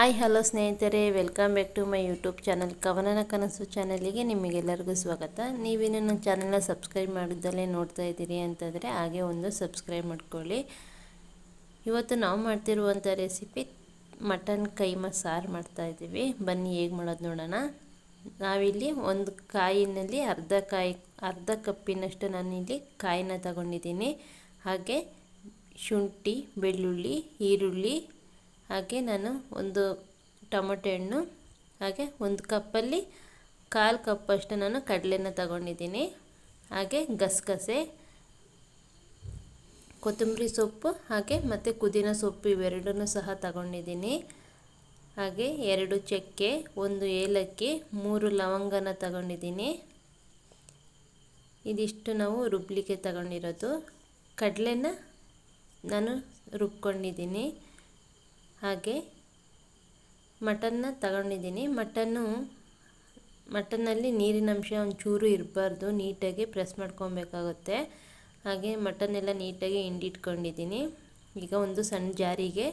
Hi hello ಸ್ನೇಹಿತರೆ, welcome back to my YouTube channel, ಕವನನ ಕನಸು ಚಾನಲಿಗೆ ನಿಮಗೆಲ್ಲರಿಗೂ ಸ್ವಾಗತ. ನೀವೇನು ನನ್ನ ಚಾನಲ್ನ ಸಬ್ಸ್ಕ್ರೈಬ್ ಮಾಡಿದ್ದಲ್ಲೇ ನೋಡ್ತಾ ಇದ್ದೀರಿ ಅಂತಂದರೆ ಹಾಗೆ ಒಂದು ಸಬ್ಸ್ಕ್ರೈಬ್ ಮಾಡ್ಕೊಳ್ಳಿ. ಇವತ್ತು ನಾವು ಮಾಡ್ತಿರುವಂಥ ರೆಸಿಪಿ ಮಟನ್ ಕೈಮ ಸಾರು ಮಾಡ್ತಾಯಿದ್ದೀವಿ ಬನ್ನಿ ಹೇಗೆ ಮಾಡೋದು ನೋಡೋಣ. ನಾವಿಲ್ಲಿ ಒಂದು ಕಾಯಿನಲ್ಲಿ ಅರ್ಧ ಕಾಯಿ, ಅರ್ಧ ಕಪ್ಪಿನಷ್ಟು ನಾನಿಲ್ಲಿ ಕಾಯಿನ ತಗೊಂಡಿದ್ದೀನಿ. ಹಾಗೆ ಶುಂಠಿ, ಬೆಳ್ಳುಳ್ಳಿ, ಈರುಳ್ಳಿ ಹಾಗೆ ನಾನು ಒಂದು ಟೊಮೊಟೊ ಹಣ್ಣು, ಹಾಗೆ ಒಂದು ಕಪ್ಪಲ್ಲಿ ಕಾಲು ಕಪ್ಪಷ್ಟು ನಾನು ಕಡಲೆನ ತಗೊಂಡಿದ್ದೀನಿ. ಹಾಗೆ ಗಸಗಸೆ, ಕೊತ್ತಂಬರಿ ಸೊಪ್ಪು, ಹಾಗೆ ಮತ್ತು ಪುದೀನ ಸೊಪ್ಪು ಇವೆರಡನ್ನೂ ಸಹ ತಗೊಂಡಿದ್ದೀನಿ. ಹಾಗೆ ಎರಡು ಚಕ್ಕೆ, ಒಂದು ಏಲಕ್ಕಿ, ಮೂರು ಲವಂಗನ ತಗೊಂಡಿದ್ದೀನಿ. ಇದಿಷ್ಟು ನಾವು ರುಬ್ಬಲಿಕ್ಕೆ ತಗೊಂಡಿರೋದು. ಕಡಲೆನ ನಾನು ರುಬ್ಕೊಂಡಿದ್ದೀನಿ. ಹಾಗೆ ಮಟನ್ನ ತಗೊಂಡಿದ್ದೀನಿ. ಮಟನ್ನು, ಮಟನ್ನಲ್ಲಿ ನೀರಿನ ಅಂಶ ಒಂಚೂರು ಇರಬಾರ್ದು. ನೀಟಾಗಿ ಪ್ರೆಸ್ ಮಾಡ್ಕೊಬೇಕಾಗುತ್ತೆ. ಹಾಗೆ ಮಟನ್ನೆಲ್ಲ ನೀಟಾಗಿ ಹಿಂಡಿಟ್ಕೊಂಡಿದ್ದೀನಿ. ಈಗ ಒಂದು ಸಣ್ಣ ಜಾರಿಗೆ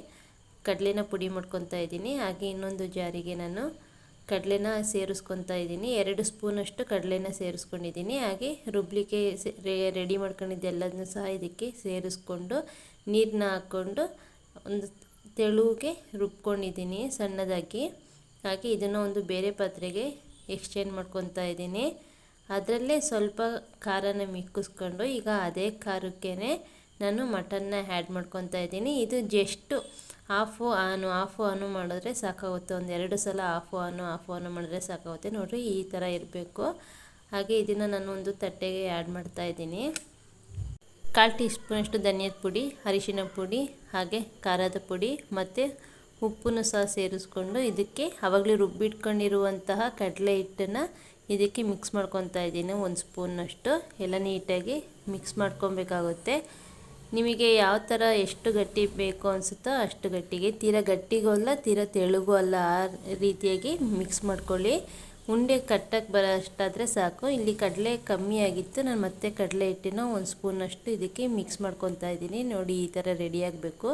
ಕಡಲೆನ ಪುಡಿ ಮಾಡ್ಕೊತಾ ಇದ್ದೀನಿ. ಹಾಗೆ ಇನ್ನೊಂದು ಜಾರಿಗೆ ನಾನು ಕಡಲೆನ ಸೇರಿಸ್ಕೊತಾ ಇದ್ದೀನಿ. ಎರಡು ಸ್ಪೂನಷ್ಟು ಕಡಲೆನ ಸೇರಿಸ್ಕೊಂಡಿದ್ದೀನಿ. ಹಾಗೆ ರುಬ್ಲಿಕ್ಕೆ ರೆಡಿ ಮಾಡ್ಕೊಂಡಿದ್ದೆಲ್ಲದನ್ನು ಸಹ ಇದಕ್ಕೆ ಸೇರಿಸ್ಕೊಂಡು ನೀರನ್ನ ಹಾಕ್ಕೊಂಡು ಒಂದು ತೆಳುಗೆ ರುಬ್ಕೊಂಡಿದ್ದೀನಿ, ಸಣ್ಣದಾಗಿ. ಹಾಗೆ ಇದನ್ನು ಒಂದು ಬೇರೆ ಪಾತ್ರೆಗೆ ಎಕ್ಸ್ಚೇಂಜ್ ಮಾಡ್ಕೊತಾ ಇದ್ದೀನಿ. ಅದರಲ್ಲೇ ಸ್ವಲ್ಪ ಖಾರನ ಮಿಕ್ಕಿಸ್ಕೊಂಡು ಈಗ ಅದೇ ಖಾರಕ್ಕೇ ನಾನು ಮಟನ್ನ ಆ್ಯಡ್ ಮಾಡ್ಕೊತಾ ಇದ್ದೀನಿ. ಇದು ಜಸ್ಟು ಆಫು ಆನು ಆಫು ಆನು ಮಾಡಿದ್ರೆ ಸಾಕಾಗುತ್ತೆ. ಒಂದು ಎರಡು ಸಲ ಆಫು ಆನು ಆಫು ಆನು ಮಾಡಿದ್ರೆ ಸಾಕಾಗುತ್ತೆ. ನೋಡಿರಿ ಈ ಥರ ಇರಬೇಕು. ಹಾಗೆ ಇದನ್ನು ನಾನು ಒಂದು ತಟ್ಟೆಗೆ ಆ್ಯಡ್ ಮಾಡ್ತಾ ಇದ್ದೀನಿ. ಕಾಲು ಟೀ ಸ್ಪೂನಷ್ಟು ಧನಿಯದ ಪುಡಿ, ಅರಿಶಿನ ಪುಡಿ ಹಾಗೆ ಖಾರದ ಪುಡಿ ಮತ್ತು ಉಪ್ಪನ್ನು ಸಹ ಸೇರಿಸ್ಕೊಂಡು ಇದಕ್ಕೆ ಆವಾಗಲೇ ರುಬ್ಬಿಟ್ಕೊಂಡಿರುವಂತಹ ಕಡಲೆ ಹಿಟ್ಟನ್ನು ಇದಕ್ಕೆ ಮಿಕ್ಸ್ ಮಾಡ್ಕೊತಾ ಇದ್ದೀನಿ. ಒಂದು ಸ್ಪೂನಷ್ಟು ಎಲ್ಲ ನೀಟಾಗಿ ಮಿಕ್ಸ್ ಮಾಡ್ಕೊಬೇಕಾಗುತ್ತೆ. ನಿಮಗೆ ಯಾವ ಥರ ಎಷ್ಟು ಗಟ್ಟಿ ಬೇಕು ಅನಿಸುತ್ತೋ ಅಷ್ಟು ಗಟ್ಟಿಗೆ ತೀರಾ ಗಟ್ಟಿಗೂ ಅಲ್ಲ, ತೀರಾ ತೆಳುಗೂ ಅಲ್ಲ ಆ ರೀತಿಯಾಗಿ ಮಿಕ್ಸ್ ಮಾಡ್ಕೊಳ್ಳಿ. ಉಂಡೆ ಕಟ್ಟಕ್ಕೆ ಬರೋ ಅಷ್ಟಾದರೆ ಸಾಕು. ಇಲ್ಲಿ ಕಡಲೆ ಕಮ್ಮಿ ಆಗಿತ್ತು. ನಾನು ಮತ್ತೆ ಕಡಲೆ ಹಿಟ್ಟಿನ ಒಂದು ಸ್ಪೂನಷ್ಟು ಇದಕ್ಕೆ ಮಿಕ್ಸ್ ಮಾಡ್ಕೊತಾ ಇದ್ದೀನಿ. ನೋಡಿ, ಈ ಥರ ರೆಡಿ ಆಗಬೇಕು.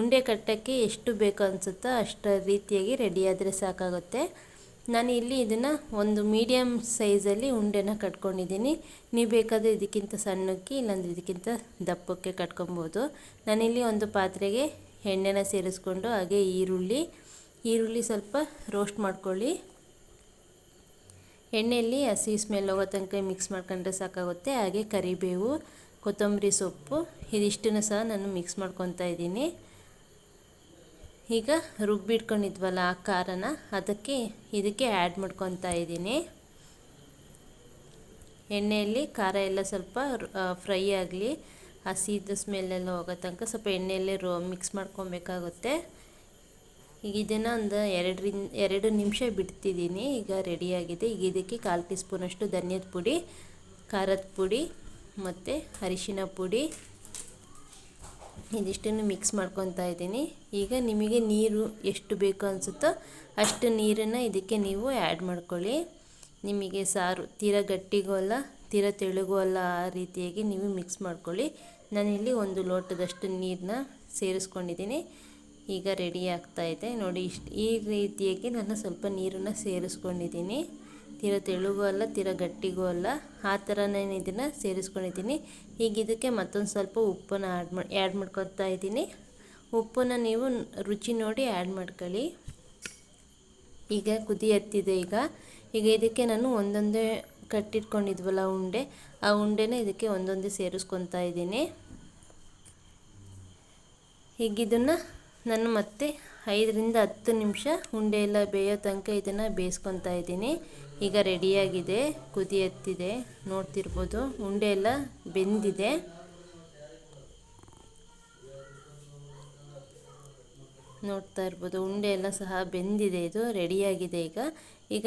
ಉಂಡೆ ಕಟ್ಟಕ್ಕೆ ಎಷ್ಟು ಬೇಕು ಅನಿಸುತ್ತೋ ಅಷ್ಟು ರೀತಿಯಾಗಿ ರೆಡಿ ಆದರೆ ಸಾಕಾಗುತ್ತೆ. ನಾನು ಇಲ್ಲಿ ಇದನ್ನು ಒಂದು ಮೀಡಿಯಮ್ ಸೈಜಲ್ಲಿ ಉಂಡೆನ ಕಟ್ಕೊಂಡಿದ್ದೀನಿ. ನೀವು ಬೇಕಾದರೆ ಇದಕ್ಕಿಂತ ಸಣ್ಣಕ್ಕೆ, ಇಲ್ಲಾಂದರೆ ಇದಕ್ಕಿಂತ ದಪ್ಪಕ್ಕೆ ಕಟ್ಕೊಬೋದು. ನಾನಿಲ್ಲಿ ಒಂದು ಪಾತ್ರೆಗೆ ಎಣ್ಣೆನ ಸೇರಿಸ್ಕೊಂಡು ಹಾಗೆ ಈರುಳ್ಳಿ ಈರುಳ್ಳಿ ಸ್ವಲ್ಪ ರೋಸ್ಟ್ ಮಾಡ್ಕೊಳ್ಳಿ. ಎಣ್ಣೆಯಲ್ಲಿ ಹಸಿ ಸ್ಮೆಲ್ ಹೋಗೋ ತನಕ ಮಿಕ್ಸ್ ಮಾಡ್ಕೊಂಡ್ರೆ ಸಾಕಾಗುತ್ತೆ. ಹಾಗೆ ಕರಿಬೇವು, ಕೊತ್ತಂಬರಿ ಸೊಪ್ಪು, ಇದಿಷ್ಟನ್ನು ಸಹ ನಾನು ಮಿಕ್ಸ್ ಮಾಡ್ಕೊತಾ ಇದ್ದೀನಿ. ಈಗ ರುಬ್ಬಿಟ್ಕೊಂಡಿದ್ವಲ್ಲ ಆ ಖಾರನ, ಅದಕ್ಕೆ ಇದಕ್ಕೆ ಆ್ಯಡ್ ಮಾಡ್ಕೊತಾ ಇದ್ದೀನಿ. ಎಣ್ಣೆಯಲ್ಲಿ ಖಾರ ಎಲ್ಲ ಸ್ವಲ್ಪ ಫ್ರೈ ಆಗಲಿ, ಹಸಿದ ಸ್ಮೆಲ್ಲೆಲ್ಲ ಹೋಗೋ ತನಕ ಸ್ವಲ್ಪ ಎಣ್ಣೆಯಲ್ಲೇ ರೋ ಮಿಕ್ಸ್ ಮಾಡ್ಕೊಬೇಕಾಗುತ್ತೆ. ಈಗ ಇದನ್ನು ಒಂದು ಎರಡರಿಂದ ಎರಡು ನಿಮಿಷ ಬಿಡ್ತಿದ್ದೀನಿ. ಈಗ ರೆಡಿಯಾಗಿದೆ ಈಗ ಇದಕ್ಕೆ ಕಾಲು ಟೀ ಸ್ಪೂನಷ್ಟು ಧನ್ಯದ ಪುಡಿ, ಖಾರದ ಪುಡಿ ಮತ್ತು ಅರಿಶಿನ ಪುಡಿ ಇದಿಷ್ಟನ್ನು ಮಿಕ್ಸ್ ಮಾಡ್ಕೊತಾ ಇದ್ದೀನಿ. ಈಗ ನಿಮಗೆ ನೀರು ಎಷ್ಟು ಬೇಕು ಅನಿಸುತ್ತೋ ಅಷ್ಟು ನೀರನ್ನು ಇದಕ್ಕೆ ನೀವು ಆ್ಯಡ್ ಮಾಡ್ಕೊಳ್ಳಿ. ನಿಮಗೆ ಸಾರು ತೀರಾ ಗಟ್ಟಿಗೂ ಅಲ್ಲ, ತೀರಾ ತೆಳುಗೂ ಅಲ್ಲ ಆ ರೀತಿಯಾಗಿ ನೀವು ಮಿಕ್ಸ್ ಮಾಡ್ಕೊಳ್ಳಿ. ನಾನಿಲ್ಲಿ ಒಂದು ಲೋಟದಷ್ಟು ನೀರನ್ನ ಸೇರಿಸ್ಕೊಂಡಿದ್ದೀನಿ. ಈಗ ರೆಡಿ ಆಗ್ತಾ ಇದೆ. ನೋಡಿ, ಇಷ್ಟು ಈ ರೀತಿಯಾಗಿ ನಾನು ಸ್ವಲ್ಪ ನೀರನ್ನು ಸೇರಿಸ್ಕೊಂಡಿದ್ದೀನಿ. ತೀರ ತೆಳುಗೂ ಅಲ್ಲ, ತೀರ ಗಟ್ಟಿಗೂ ಅಲ್ಲ. ಆ ಥರನೇ ನಾನು ಇದನ್ನು ಸೇರಿಸ್ಕೊಂಡಿದ್ದೀನಿ. ಈಗ ಇದಕ್ಕೆ ಮತ್ತೊಂದು ಸ್ವಲ್ಪ ಉಪ್ಪನ್ನು ಆ್ಯಡ್ ಮಾಡಿ ಆ್ಯಡ್ ಮಾಡ್ಕೊತಾ ಇದ್ದೀನಿ. ಉಪ್ಪನ್ನು ನೀವು ರುಚಿ ನೋಡಿ ಆ್ಯಡ್ ಮಾಡ್ಕೊಳ್ಳಿ. ಈಗ ಕುದಿ ಹತ್ತಿದೆ ಈಗ. ಈಗ ಇದಕ್ಕೆ ನಾನು ಒಂದೊಂದೇ ಕಟ್ಟಿಟ್ಕೊಂಡಿದ್ವಲ್ಲ ಉಂಡೆ, ಆ ಉಂಡೆನ ಇದಕ್ಕೆ ಒಂದೊಂದೇ ಸೇರಿಸ್ಕೊತಾ ಇದ್ದೀನಿ. ಈಗ ಇದನ್ನು ನಾನು ಮತ್ತೆ ಐದರಿಂದ ಹತ್ತು ನಿಮಿಷ ಉಂಡೆ ಎಲ್ಲ ಬೇಯೋ ತನಕ ಇದನ್ನು ಬೇಯಿಸ್ಕೊತಾ ಇದ್ದೀನಿ. ಈಗ ರೆಡಿಯಾಗಿದೆ, ಕುದಿ ಎತ್ತಿದೆ. ನೋಡ್ತಿರ್ಬೋದು, ಉಂಡೆ ಎಲ್ಲ ಬೆಂದಿದೆ. ನೋಡ್ತಾ ಇರ್ಬೋದು, ಉಂಡೆ ಎಲ್ಲ ಸಹ ಬೆಂದಿದೆ ಇದು, ರೆಡಿಯಾಗಿದೆ ಈಗ. ಈಗ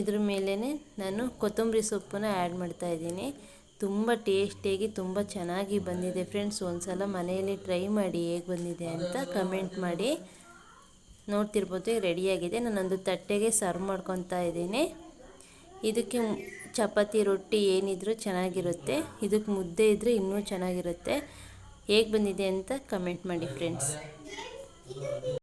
ಇದ್ರ ಮೇಲೇ ನಾನು ಕೊತ್ತಂಬರಿ ಸೊಪ್ಪನ್ನು ಆ್ಯಡ್ ಮಾಡ್ತಾ ಇದ್ದೀನಿ. ತುಂಬ ಟೇಸ್ಟಿಯಾಗಿ ತುಂಬ ಚೆನ್ನಾಗಿ ಬಂದಿದೆ ಫ್ರೆಂಡ್ಸ್. ಒಂದು ಸಲ ಮನೆಯಲ್ಲಿ ಟ್ರೈ ಮಾಡಿ ಹೇಗೆ ಬಂದಿದೆ ಅಂತ ಕಮೆಂಟ್ ಮಾಡಿ. ನೋಡ್ತಿರ್ಬೋದು ರೆಡಿಯಾಗಿದೆ ನಾನೊಂದು ತಟ್ಟೆಗೆ ಸರ್ವ್ ಮಾಡ್ಕೊತಾ ಇದ್ದೀನಿ. ಇದಕ್ಕೆ ಚಪಾತಿ, ರೊಟ್ಟಿ ಏನಿದ್ರೂ ಚೆನ್ನಾಗಿರುತ್ತೆ. ಇದಕ್ಕೆ ಮುದ್ದೆ ಇದ್ದರೆ ಇನ್ನೂ ಚೆನ್ನಾಗಿರುತ್ತೆ. ಹೇಗೆ ಬಂದಿದೆ ಅಂತ ಕಮೆಂಟ್ ಮಾಡಿ ಫ್ರೆಂಡ್ಸ್.